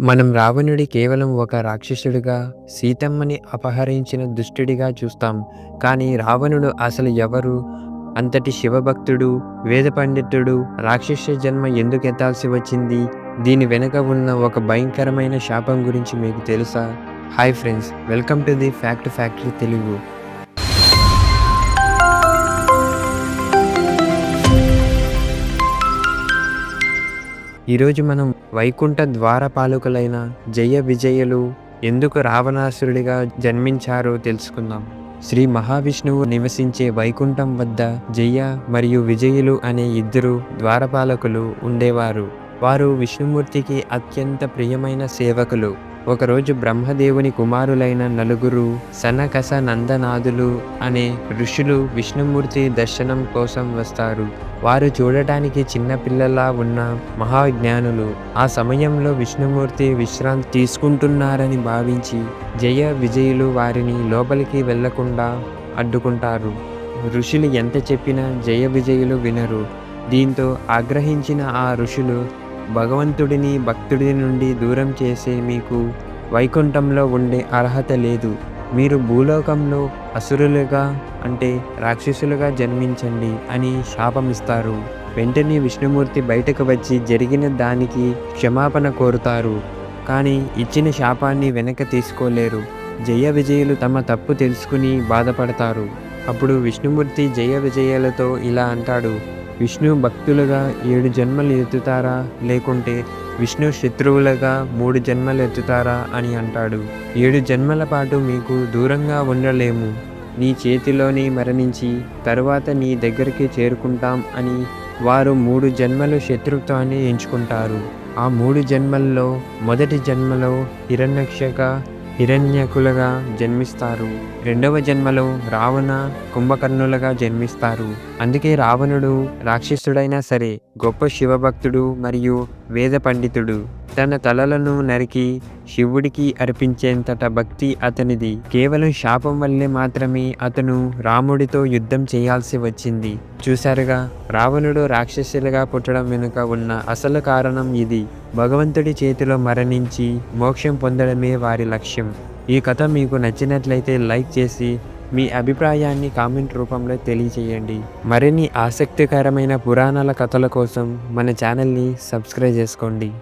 మనం రావణుడి కేవలం ఒక రాక్షసుడిగా, సీతమ్మని అపహరించిన దుష్టుడిగా చూస్తాం. కానీ రావణుడు అసలు ఎవరు? అంతటి శివభక్తుడు, వేద పండితుడు రాక్షస జన్మ ఎందుకు ఎత్తాల్సి వచ్చింది? దీని వెనుక ఉన్న ఒక భయంకరమైన శాపం గురించి మీకు తెలుసా? Hi friends! Welcome to the fact factory Telugu. ఈరోజు మనం వైకుంఠ ద్వారపాలకులైన జయ విజయులు ఎందుకు రావణాసురుడిగా జన్మించారో తెలుసుకుందాం. శ్రీ మహావిష్ణువు నివసించే వైకుంఠం వద్ద జయ మరియు విజయులు అనే ఇద్దరు ద్వారపాలకులు ఉండేవారు. వారు విష్ణుమూర్తికి అత్యంత ప్రియమైన సేవకులు. ఒకరోజు బ్రహ్మదేవుని కుమారులైన నలుగురు సనకస నందనాదులు అనే ఋషులు విష్ణుమూర్తి దర్శనం కోసం వస్తారు. వారు చూడటానికి చిన్నపిల్లలా ఉన్న మహాజ్ఞానులు. ఆ సమయంలో విష్ణుమూర్తి విశ్రాంతి తీసుకుంటున్నారని భావించి జయ విజయులు వారిని లోపలికి వెళ్ళకుండా అడ్డుకుంటారు. ఋషులు ఎంత చెప్పినా జయ విజయులు వినరు. దీంతో ఆగ్రహించిన ఆ ఋషులు భగవంతుడిని భక్తుడి నుండి దూరం చేసే మీకు వైకుంఠంలో ఉండే అర్హత లేదు. మీరు భూలోకంలో అసురులుగా అంటే రాక్షసులుగా జన్మించండి అని శాపమిస్తారు. వెంటనే విష్ణుమూర్తి బయటకు వచ్చి జరిగిన దానికి క్షమాపణ కోరుతారు. కానీ ఇచ్చిన శాపాన్ని వెనక తీసుకోలేరు. జయ విజయులు తమ తప్పు తెలుసుకుని బాధపడతారు. అప్పుడు విష్ణుమూర్తి జయ విజయులతో ఇలా అంటాడు విష్ణు భక్తులుగా ఏడు జన్మలు ఎత్తుతారా లేకుంటే విష్ణు శత్రువులుగా మూడు జన్మలు ఎత్తుతారా అని అంటాడు. ఏడు జన్మల పాటు మీకు దూరంగా ఉండలేము. నీ చేతిలోనే మరణించి తరువాత నీ దగ్గరికి చేరుకుంటాం అని వారు మూడు జన్మలు శత్రుత్వాన్ని ఎంచుకుంటారు. ఆ మూడు జన్మల్లో మొదటి జన్మలో హిరణ్యక్షక హిరణ్యకులుగా జన్మిస్తారు. రెండవ జన్మలో రావణ కుంభకర్ణులుగా జన్మిస్తారు. అందుకే రావణుడు రాక్షసుడైనా సరే గొప్ప శివభక్తుడు మరియు వేద పండితుడు. తన తలలను నరికి శివుడికి అర్పించేంతట భక్తి అతనిది. కేవలం శాపం వల్లే మాత్రమే అతను రాముడితో యుద్ధం చేయాల్సి వచ్చింది. చూశారుగా రావణుడు రాక్షసులుగా పుట్టడం వెనుక ఉన్న అసలు కారణం ఇది. భగవంతుడి చేతిలో మరణించి మోక్షం పొందడమే వారి లక్ష్యం. ఈ కథ మీకు నచ్చినట్లయితే లైక్ చేసి మీ అభిప్రాయాన్ని కామెంట్ రూపంలో తెలియజేయండి. మరిన్ని ఆసక్తికరమైన పురాణాల కథల కోసం మన ఛానల్ని సబ్స్క్రైబ్ చేసుకోండి.